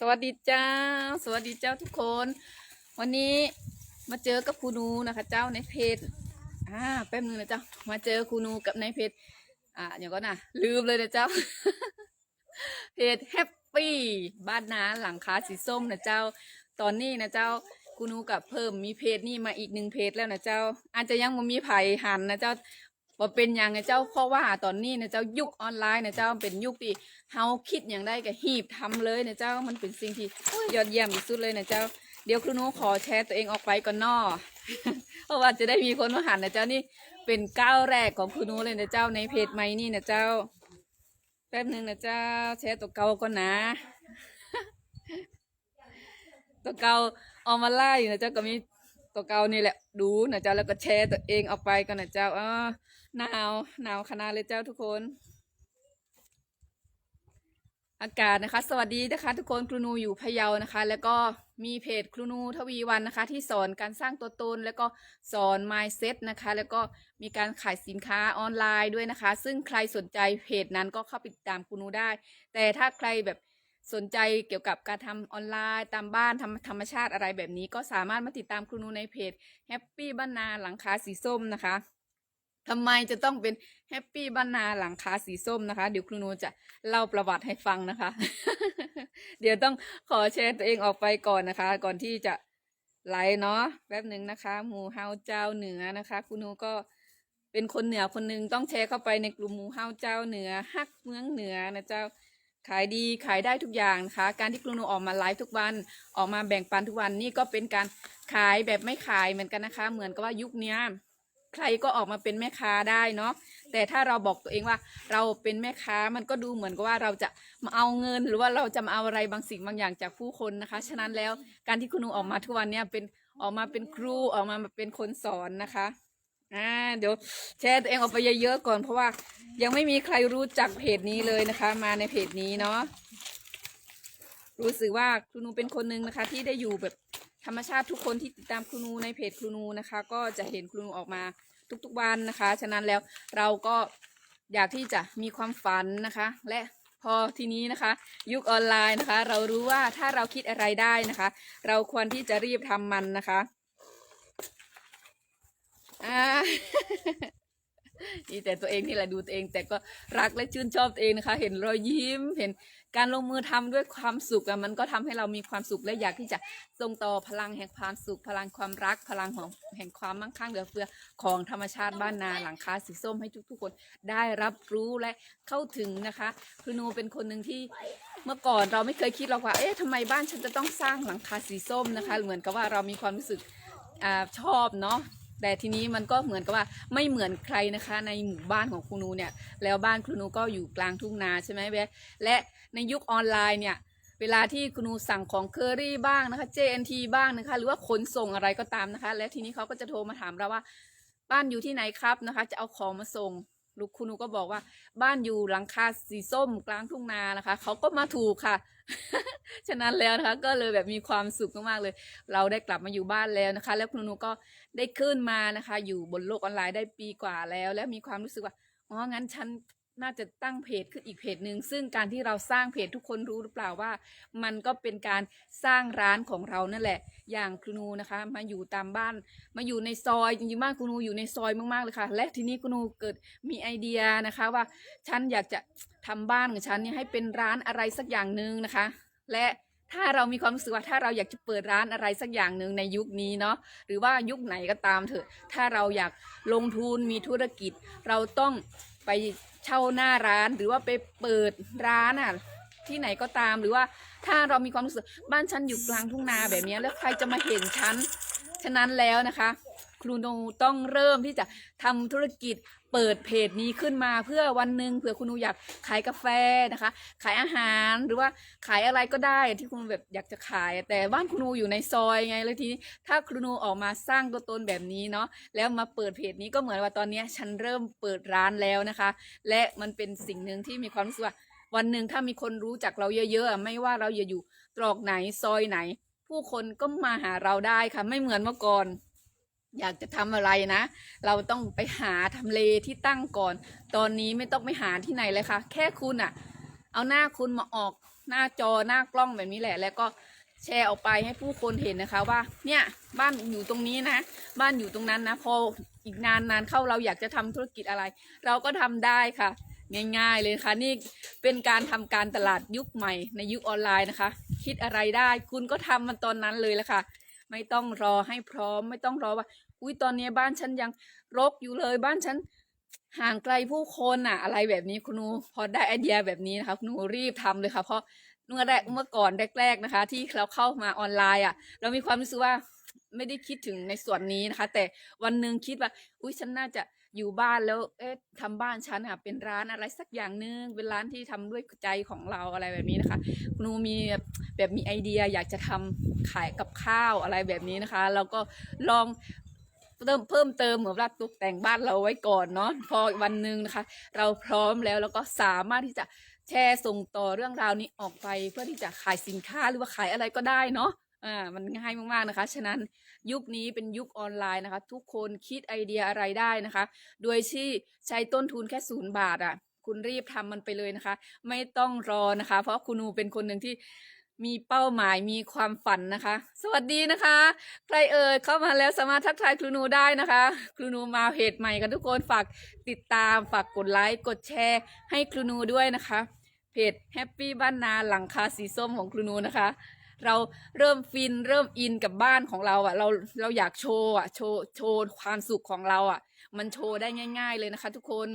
สวัสดีเจ้า สวัสดีเจ้าทุกคน วันนี้มาเจอกับครูนูนะคะ เจ้าในเพจอ่าแป๊บนึงนะเจ้า มาเจอครูนูกับในเพจอ่าอย่างก็นะลืมเลยนะเจ้า เพจแฮปปี้บ้านนาหลังคาสีส้มนะเจ้า ตอนนี้นะเจ้าครูนูกับเพิ่มมีเพจนี่มาอีกหนึ่งเพจแล้วนะเจ้า อาจจะยังมมีไผ่หันนะเจ้า ว่าเป็นอย่างนะเจ้าเพราะว่าตอนนี้นะเจ้ายุคออนไลน์นะเจ้าเป็นยุคที่เฮาคิดอย่างได้ก็หีบทำเลยนะเจ้ามันเป็นสิ่งที่ยอดเยี่ยมที่สุดเลยนะเจ้าเดี๋ยวครูนูขอแชร์ตัวเองออกไปก่อนนอเพราะว่าจะได้มีคนมาหันนะเจ้านี่เป็นก้าวแรกของครูนูเลยนะเจ้าในเพจใหม่นี่นะเจ้าแป๊บหนึ่งนะเจ้าแชร์ตัวเก่าก่อนนะตัวเก่าเอามาไล่อยู่นะเจ้าก็มี ตัวเก่านี่แหละดูนะเจ้าแล้วก็แชร์ตัวเองออกไปกันนะเจ้าอ่าหนาวหนาวขนาดเลยเจ้าทุกคน อากาศนะคะ สวัสดีนะคะ ทุกคนครูนูอยู่พะเยานะคะ แล้วก็มีเพจครูนูทวีวันนะคะ ที่สอนการสร้างตัวตนแล้วก็สอน mindset นะคะ แล้วก็มีการขายสินค้าออนไลน์ด้วยนะคะ ซึ่งใครสนใจเพจนั้นก็เข้าไปติดตามครูนูได้ แต่ถ้าใครแบบ สนใจเกี่ยวกับการทำออนไลน์ตามบ้านทำธรรมชาติอะไรแบบนี้ ก็สามารถมาติดตามครูนูในเพจ Happy บ้านนาหลังคาสีส้มนะคะทำไมจะต้องเป็น Happy บ้านนาหลังคาสีส้มนะคะ เดี๋ยวครูนูจะเล่าประวัติให้ฟังนะคะ เดี๋ยวต้องขอแชร์ตัวเองออกไปก่อนนะคะ ก่อนที่จะไลฟ์เนาะแป๊บหนึ่งนะคะหมูเฮาเจ้าเหนือนะคะครูนูก็เป็นคนเหนือคนหนึ่งต้องแชร์เข้าไปในกลุ่มหมูเฮาเจ้าเหนือฮักเมืองเหนือนะเจ้า ขายดีขายได้ทุกอย่างนะคะ การที่ครูนูออกมาไลฟ์ทุกวันออกมาแบ่งปันทุกวันนี่ก็เป็นการขายแบบไม่ขายเหมือนกันนะคะ เหมือนกับว่ายุคนี้ใครก็ออกมาเป็นแม่ค้าได้เนาะแต่ถ้าเราบอกตัวเองว่าเราเป็นแม่ค้ามันก็ดูเหมือนกับว่าเราจะมาเอาเงิน หรือว่าเราจะมาเอาอะไรบางสิ่งบางอย่างจากผู้คนนะคะ ฉะนั้นแล้วการที่ครูนูออกมาทุกวันเนี้ยเป็นออกมาเป็นครูออกมาเป็นคนสอนนะคะ อ่าเดี๋ยวแชร์ตัวเองออกไปเยอะๆก่อนเพราะว่ายังไม่มีใครรู้จักเพจนี้เลยนะคะ มาในเพจนี้เนาะรู้สึกว่าครูนูเป็นคนหนึ่งนะคะ ที่ได้อยู่แบบธรรมชาติทุกคนที่ติดตามครูนูในเพจครูนูนะคะ ก็จะเห็นครูนูออกมาทุกๆวันนะคะ ฉะนั้นแล้วเราก็อยากที่จะมีความฝันนะคะ และพอทีนี้นะคะ ยุคออนไลน์นะคะ เรารู้ว่าถ้าเราคิดอะไรได้นะคะ เราควรที่จะรีบทำมันนะคะ อ่าดีแต่ตัวเองนี่แหละดูตัวเอง แต่ก็รักและชื่นชอบตัวเองนะคะ เห็นรอยยิ้ม เห็นการลงมือทำด้วยความสุขอะมันก็ทำให้เรามีความสุขและอยากที่จะส่งต่อพลังแห่งความสุข พลังความรัก พลังของแห่งความมั่งคั่งเหลือเฟือของธรรมชาติบ้านนาหลังคาสีส้มให้ทุกๆคนได้รับรู้และเข้าถึงนะคะคือนูเป็นคนหนึ่งที่เมื่อก่อนเราไม่เคยคิดหรอกว่า เอ๊ะทำไมบ้านฉันจะต้องสร้างหลังคาสีส้มนะคะ เหมือนกับว่าเรามีความรู้สึกอชอบเนาะ แต่ทีนี้มันก็เหมือนกับว่าไม่เหมือนใครนะคะ ในหมู่บ้านของครูนูเนี่ย แล้วบ้านครูนูก็อยู่กลางทุ่งนาใช่ไหมเว้ยและในยุคออนไลน์เนี่ยเวลาที่ครูนูสั่งของเคอรี่บ้างนะคะ JNT บ้างนะคะ หรือว่าขนส่งอะไรก็ตามนะคะ และทีนี้เขาก็จะโทรมาถามเราว่า บ้านอยู่ที่ไหนครับนะคะ จะเอาของมาส่ง ลูกคุณนูก็บอกว่า บ้านอยู่หลังคาสีส้มกลางทุ่งนานะคะ เขาก็มาถูกค่ะ ฉะนั้นแล้วนะคะ ก็เลยแบบมีความสุขมากๆเลย เราได้กลับมาอยู่บ้านแล้วนะคะ แล้วคุณนูก็ได้ขึ้นมานะคะ อยู่บนโลกออนไลน์ได้ปีกว่าแล้ว แล้วมีความรู้สึกว่าอ๋องั้นฉัน น่าจะตั้งเพจขึ้นอีกเพจหนึ่งซึ่งการที่เราสร้างเพจทุกคนรู้หรือเปล่าว่า มันก็เป็นการสร้างร้านของเรานั่นแหละ อย่างครูนูนะคะ มาอยู่ตามบ้าน มาอยู่ในซอยจริงๆบ้านครูนูอยู่ในซอยมากๆเลยค่ะ และทีนี้ครูนูเกิดมีไอเดียนะคะว่าฉันอยากจะทำบ้านของฉันเนี่ยให้เป็นร้านอะไรสักอย่างหนึ่งนะคะ และถ้าเรามีความรู้สึกว่าถ้าเราอยากจะเปิดร้านอะไรสักอย่างหนึ่งในยุคนี้เนาะหรือว่ายุคไหนก็ตามเถอะ ถ้าเราอยากลงทุนมีธุรกิจ เราต้องไป เช่าหน้าร้านหรือว่าไปเปิดร้านอะที่ไหนก็ตามหรือว่าถ้าเรามีความรู้สึกบ้านฉันอยู่กลางทุ่งนาแบบนี้แล้วใครจะมาเห็นฉันฉะนั้นแล้วนะคะ ครูนูต้องเริ่มที่จะทำธุรกิจเปิดเพจนี้ขึ้นมาเพื่อวันหนึ่งเผื่อคุณนูอยากขายกาแฟนะคะ ขายอาหารหรือว่าขายอะไรก็ได้ที่คุณแบบอยากจะขาย แต่บ้านคุณนูอยู่ในซอยไงแล้วทีนี้ถ้าครูนูออกมาสร้างตัวตนแบบนี้เนาะแล้วมาเปิดเพจนี้ก็เหมือนว่าตอนนี้ฉันเริ่มเปิดร้านแล้วนะคะ และมันเป็นสิ่งหนึ่งที่มีความรู้สึกว่าวันหนึ่งถ้ามีคนรู้จักเราเยอะๆไม่ว่าเราจะอยู่ตรอกไหนซอยไหน ผู้คนก็มาหาเราได้ค่ะไม่เหมือนเมื่อก่อน อยากจะทำอะไรนะ เราต้องไปหาทำเลที่ตั้งก่อน ตอนนี้ไม่ต้องไปหาที่ไหนเลยค่ะ แค่คุณอะเอาหน้าคุณมาออกหน้าจอหน้ากล้องแบบนี้แหละ แล้วก็แชร์ออกไปให้ผู้คนเห็นนะคะว่า เนี่ยบ้านอยู่ตรงนี้นะ บ้านอยู่ตรงนั้นนะพออีกนานนานเข้าเราอยากจะทำธุรกิจอะไร เราก็ทำได้ค่ะ ง่ายๆเลยค่ะนี่เป็นการทำการตลาดยุคใหม่ในยุคออนไลน์นะคะ คิดอะไรได้ คุณก็ทำมันตอนนั้นเลยละค่ะไม่ต้องรอให้พร้อม ไม่ต้องรอว่า อุ้ยตอนนี้บ้านฉันยังรกอยู่เลยบ้านฉันห่างไกลผู้คนอะอะไรแบบนี้คุณหนูพอได้ไอเดียแบบนี้นะคะคุณหนูรีบทำเลยค่ะเพราะเมื่อแรกเมื่อก่อนแรกๆนะคะ ที่เราเข้ามาออนไลน์อะเรามีความรู้สึกว่าไม่ได้คิดถึงในส่วนนี้นะคะ แต่วันหนึ่งคิดว่า อุ้ยฉันน่าจะอยู่บ้านแล้ว เอ๊ะทำบ้านฉันอะเป็นร้านอะไรสักอย่างหนึงเป็นร้านที่ทำด้วยใจของเราอะไรแบบนี้นะคะคุณหนูมีแบบมีไอเดียอยากจะทำขายกับข้าวอะไรแบบนี้นะคะ เราก็ลอง เติมเพิ่มเติมเหมือนว่าตกแต่งบ้านเราไว้ก่อนเนาะพอวันหนึ่งนะคะ เราพร้อมแล้วแล้วก็สามารถที่จะแชร์ส่งต่อเรื่องราวนี้ออกไปเพื่อที่จะขายสินค้าหรือว่าขายอะไรก็ได้เนาะอ่ามันง่ายมากๆนะคะ ฉะนั้นยุคนี้เป็นยุคออนไลน์นะคะ ทุกคนคิดไอเดียอะไรได้นะคะ โดยที่ใช้ต้นทุนแค่ศูนย์บาทอะคุณรีบทำมันไปเลยนะคะ ไม่ต้องรอนะคะ เพราะคุณนูเป็นคนหนึ่งที่ มีเป้าหมายมีความฝันนะคะ สวัสดีนะคะ ใครเอ่ยเข้ามาแล้วสามารถทักทายครูนูได้นะคะ ครูนูมาเพจใหม่กันทุกคนฝากติดตามฝากกดไลค์กดแชร์ ให้ครูนูด้วยนะคะ เพจแฮปปี้บ้านนาหลังคาสีส้มของครูนูนะคะ เราเริ่มฟินเริ่มอินกับบ้านของเราอะเราเราอยากโชว์อะโชว์โชว์ความสุขของเราอะ มันโชว์ได้ง่าย ๆเลยนะคะ ทุกคน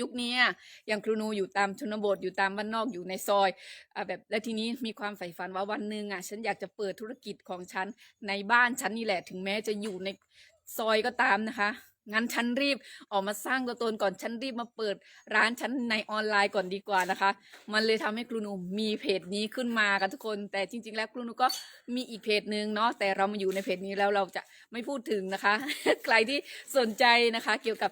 ยุคนี้อะอย่างครูนูอยู่ตามชนบทอยู่ตามบ้านนอกอยู่ในซอยอะแบบและทีนี้มีความใฝ่ฝันว่าวันหนึ่งอะฉันอยากจะเปิดธุรกิจของฉันในบ้านฉันนี่แหละถึงแม้จะอยู่ในซอยก็ตามนะคะงั้นฉันรีบออกมาสร้างตัวตนก่อนฉันรีบมาเปิดร้านฉันในออนไลน์ก่อนดีกว่านะคะ มันเลยทำให้ครูนูมีเพจนี้ขึ้นมากันทุกคน แต่จริง ๆ แล้วครูนูก็มีอีกเพจหนึ่งเนาะแต่เรามาอยู่ในเพจนี้แล้วเราจะไม่พูดถึงนะคะ ใครที่สนใจนะคะ เกี่ยวกับ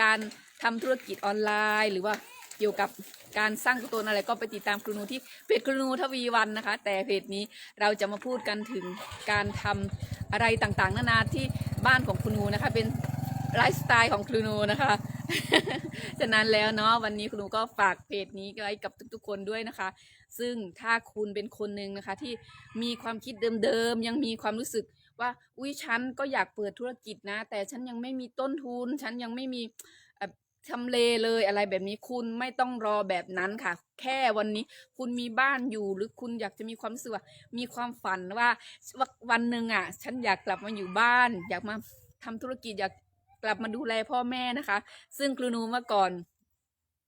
การ ทำธุรกิจออนไลน์ หรือว่าเกี่ยวกับการสร้างตัวตนอะไรก็ไปติดตามครูนูที่เพจครูนูทวีวันนะคะ แต่เพจนี้เราจะมาพูดกันถึงการทำอะไรต่างๆ นานาที่บ้านของครูนูนะคะ เป็นไลฟ์สไตล์ของครูนูนะคะ ฉะนั้นแล้วเนาะวันนี้คุณนูก็ฝากเพจนี้ไว้กับทุกๆ คนด้วยนะคะ ซึ่งถ้าคุณเป็นคนหนึ่งนะคะที่มีความคิดเดิมๆยังมีความรู้สึกว่าอุ้ยฉันก็อยากเปิดธุรกิจนะ แต่ฉันยังไม่มีต้นทุน ฉันยังไม่มี ทำเลเลยอะไรแบบนี้คุณไม่ต้องรอแบบนั้นค่ะ แค่วันนี้คุณมีบ้านอยู่หรือคุณอยากจะมีความรู้สึกว่ามีความฝันว่าวันหนึ่งอะ ฉันอยากกลับมาอยู่บ้าน อยากมาทำธุรกิจอยากกลับมาดูแลพ่อแม่นะคะ ซึ่งครูนูเมื่อก่อน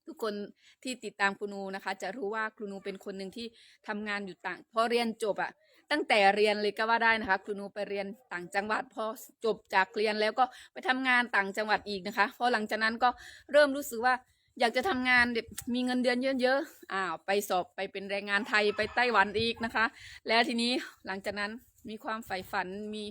ทุกคนที่ติดตามครูนูนะคะ จะรู้ว่าครูนูเป็นคนหนึ่งที่ทำงานอยู่ต่างพอเรียนจบอะ ตั้งแต่เรียนเลยก็ว่าได้นะคะ ครูนูไปเรียนต่างจังหวัดพอจบจากเรียนแล้วก็ไปทำงานต่างจังหวัดอีกนะคะพอหลังจากนั้นก็เริ่มรู้สึกว่าอยากจะทำงานแบบมีเงินเดือนเยอะๆอ้าวไปสอบไปเป็นแรงงานไทยไปไต้หวันอีกนะคะ แล้วทีนี้หลังจากนั้นมีความใฝ่ฝันมี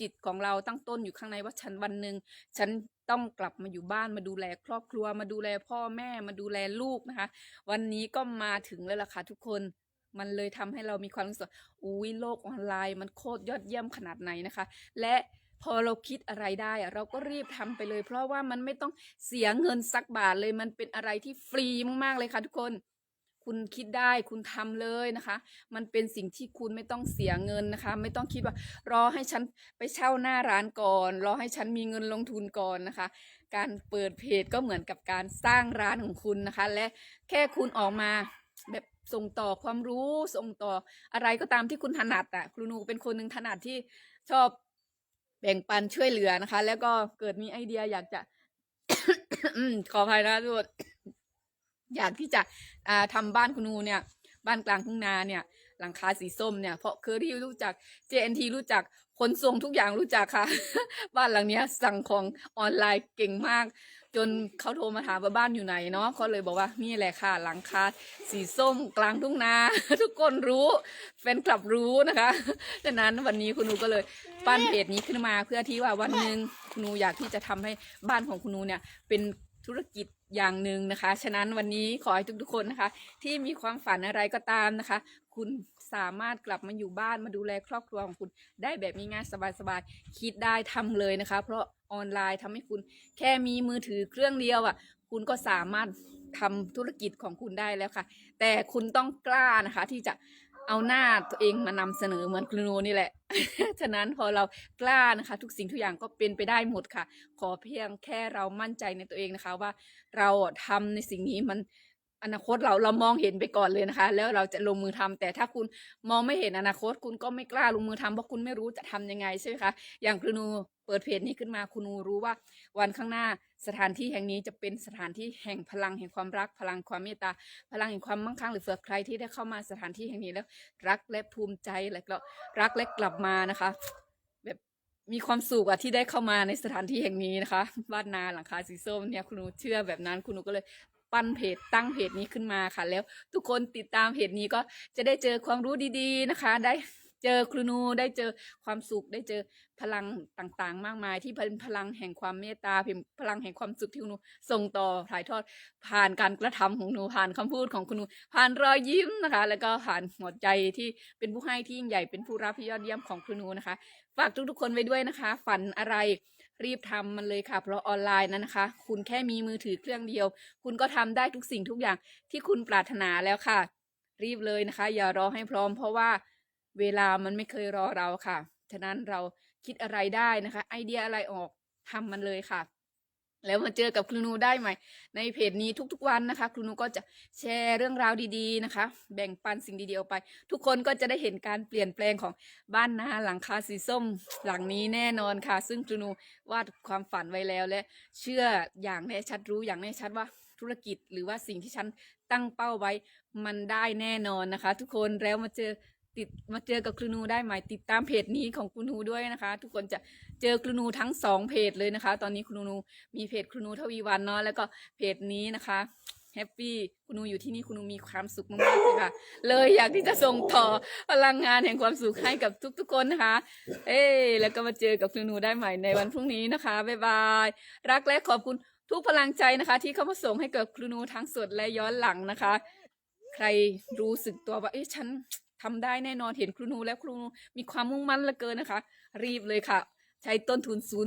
จิตของเราตั้งต้นอยู่ข้างในว่าฉันวันหนึ่งฉันต้องกลับมาอยู่บ้านมาดูแลครอบครัวมาดูแลพ่อแม่มาดูแลลูกนะคะ วันนี้ก็มาถึงแล้วล่ะค่ะทุกคน มันเลยทำให้เรามีความรู้สึกอุ้ยโลกออนไลน์ มันโคตรยอดเยี่ยมขนาดไหนนะคะ และพอเราคิดอะไรได้อะเราก็รีบทำไปเลย เพราะว่ามันไม่ต้องเสียเงินสักบาทเลยมันเป็นอะไรที่ฟรีมากๆเลยค่ะทุกคนคุณคิดได้คุณทำเลยนะคะ มันเป็นสิ่งที่คุณไม่ต้องเสียเงินนะคะ ไม่ต้องคิดว่า รอให้ฉันไปเช่าหน้าร้านก่อน รอให้ฉันมีเงินลงทุนก่อนนะคะ การเปิดเพจก็เหมือนกับการสร้างร้านของคุณนะคะ และแค่คุณออกมาแบบ ส่งต่อความรู้ส่งต่ออะไรก็ตามที่คุณถนัดอะครูนูเป็นคนหนึ่งถนัดที่ชอบแบ่งปันช่วยเหลือนะคะ แล้วก็เกิดมีไอเดียอยากจะขออภัยนะทุกคนอยากที่จะอ่าทำบ้านคุณนูเนี่ย บ้านกลางทุ่งนาเนี่ย หลังคาสีส้มเนี่ย เพราะเคอรี่รู้จัก JNT รู้จักขนส่งทุกอย่างรู้จักค่ะ บ้านหลังเนี้ยสั่งของออนไลน์เก่งมาก จนเขาโทรมาถามว่าบ้านอยู่ไหนเนาะเขาเลยบอกว่านี่แหละค่ะ หลังคาสีส้มกลางทุ่งนา ทุกคนรู้แฟนคลับรู้นะคะดังนั้นวันนี้คุณนูก็เลยปั้นเพจนี้ขึ้นมาเพื่อที่ว่าวันหนึ่งคุณนูอยากที่จะทำให้บ้านของคุณนูเนี่ยเป็นธุรกิจอย่างหนึ่งนะคะ ฉะนั้นวันนี้ขอให้ทุกๆคนนะคะ ที่มีความฝันอะไรก็ตามนะคะ คุณสามารถกลับมาอยู่บ้านมาดูแลครอบครัวของคุณได้แบบง่ายสบายๆคิดได้ทำเลยนะคะ เพราะ ออนไลน์ทำให้คุณแค่มีมือถือเครื่องเดียวอะ คุณก็สามารถทำธุรกิจของคุณได้แล้วค่ะ แต่คุณต้องกล้านะคะ ที่จะเอาหน้าตัวเองมานำเสนอเหมือนครูนูนี่แหละ ฉะนั้นพอเรากล้านะคะ ทุกสิ่งทุกอย่างก็เป็นไปได้หมดค่ะ ขอเพียงแค่เรามั่นใจในตัวเองนะคะ ว่าเราทำในสิ่งนี้มัน อนาคตเราเรามองเห็นไปก่อนเลยนะคะ แล้วเราจะลงมือทำแต่ถ้าคุณมองไม่เห็นอนาคต คุณก็ไม่กล้าลงมือทำเพราะคุณไม่รู้จะทำยังไงใช่ไหมคะอย่างครูนูเปิดเพจนี้ขึ้นมาครูนูรู้ว่าวันข้างหน้าสถานที่แห่งนี้จะเป็นสถานที่แห่งพลังแห่งความรัก พลังความเมตตา พลังแห่งความมั่งคั่งหรือเผื่อใครที่ได้เข้ามาสถานที่แห่งนี้แล้ว รักและภูมิใจแล้วก็รักและกลับมานะคะ แบบมีความสุขอะที่ได้เข้ามาในสถานที่แห่งนี้นะคะบ้านนาหลังคาสีส้มเนี่ยคุณหนูเชื่อแบบนั้นคุณหนูก็เลย ปั้นเพจตั้งเพจนี้ขึ้นมาค่ะ แล้วทุกคนติดตามเพจนี้ก็จะได้เจอความรู้ดีๆนะคะ ได้เจอครูนูได้เจอความสุขได้เจอพลังต่างๆ มากมาย ที่เป็นพลังแห่งความเมตตาเป็นพลังแห่งความสุขที่คุณหนูส่งต่อถ่ายทอดผ่านการกระทำของหนูผ่านคำพูดของคุณหนูผ่านรอยยิ้มนะคะ แล้วก็ผ่านหัวใจที่เป็นผู้ให้ที่ยิ่งใหญ่เป็นผู้รับที่ยอดเยี่ยมของคุณหนูนะคะ ฝากทุกๆคนไว้ด้วยนะคะ ฝันอะไร รีบทำมันเลยค่ะ เพราะออนไลน์นั้นนะคะ คุณแค่มีมือถือเครื่องเดียว คุณก็ทำได้ทุกสิ่งทุกอย่างที่คุณปรารถนาแล้วค่ะ รีบเลยนะคะ อย่ารอให้พร้อม เพราะว่าเวลามันไม่เคยรอเราค่ะ ฉะนั้นเราคิดอะไรได้นะคะ ไอเดียอะไรออกทำมันเลยค่ะ แล้วมาเจอกับครูนูได้ไหมในเพจนี้ทุกๆวันนะคะ ครูนูก็จะแชร์เรื่องราวดีๆนะคะ แบ่งปันสิ่งดีๆออกไป ทุกคนก็จะได้เห็นการเปลี่ยนแปลงของบ้านนาหลังคาสีส้มหลังนี้แน่นอนค่ะ ซึ่งครูนูวาดความฝันไว้แล้วและ เชื่ออย่างแน่ชัดรู้อย่างแน่ชัดว่าธุรกิจหรือว่าสิ่งที่ฉันตั้งเป้าไว้มันได้แน่นอนนะคะ ทุกคนแล้วมาเจอ ติดมาเจอกับครูนูได้ไหมติดตามเพจนี้ของครูนูด้วยนะคะ ทุกคนจะเจอครูนูทั้งสองเพจเลยนะคะ ตอนนี้ครูนูมีเพจครูนูทวีวันเนาะแล้วก็เพจนี้นะคะแฮปปี้คุณนูอยู่ที่นี่คุณนูมีความสุขมากๆเลยค่ะ เลยอยากที่จะส่งต่อพลังงานแห่งความสุขให้กับทุกๆคนนะคะ เอ้แล้วก็มาเจอกับครูนูได้ใหม่ในวันพรุ่งนี้นะคะบ๊ายบายรักและขอบคุณทุกพลังใจนะคะ ที่เข้ามาส่งให้กับครูนูทั้งสดและย้อนหลังนะคะ ใครรู้สึกตัวว่าเอ๊ะฉัน ทำได้แน่นอนเห็นครูนูแล้วครูนูมีความมุ่งมั่นเหลือเกินนะคะ รีบเลยค่ะ ใช้ต้นทุนศูนย์